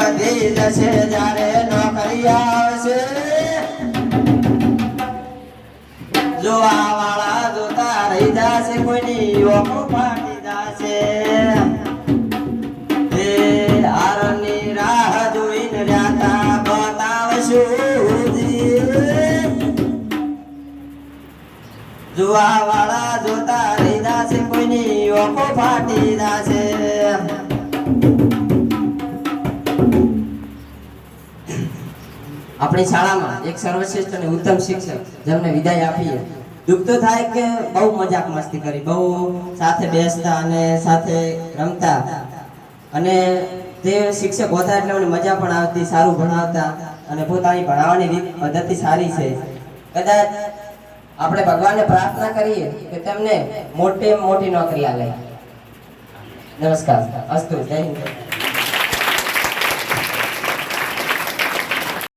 વધી જશે જ્યારે નોકરી આવશે. જોવા વાળા જોતા રહી જશે, કોઈની ઓકો ફાટી જશે. એ હારની રાહ જોઈને રહ્યા બતાવશું જોવા વાળા જોતા રહી જશે, કોઈની ઓકો ફાટી જશે. આપણી શાળામાં એક સર્વશ્રેષ્ઠ અને ઉત્તમ શિક્ષક જેમને વિદાય આપીએ. દુઃખ તો થાય કે બહુ મજાક મસ્તી કરી, બહુ સાથે બેસતા અને સાથે રમતા. અને તે શિક્ષક હોતા એટલે મને મજા પણ આવતી, સારું ભણાવતા અને પોતાની ભણાવવાની રીત પદ્ધતિ સારી છે. કદાચ આપણે ભગવાનને પ્રાર્થના કરીએ કે તેમને મોટી મોટી નોકરી આલે. નમસ્કાર. અસ્તુ. જય હિન્દ.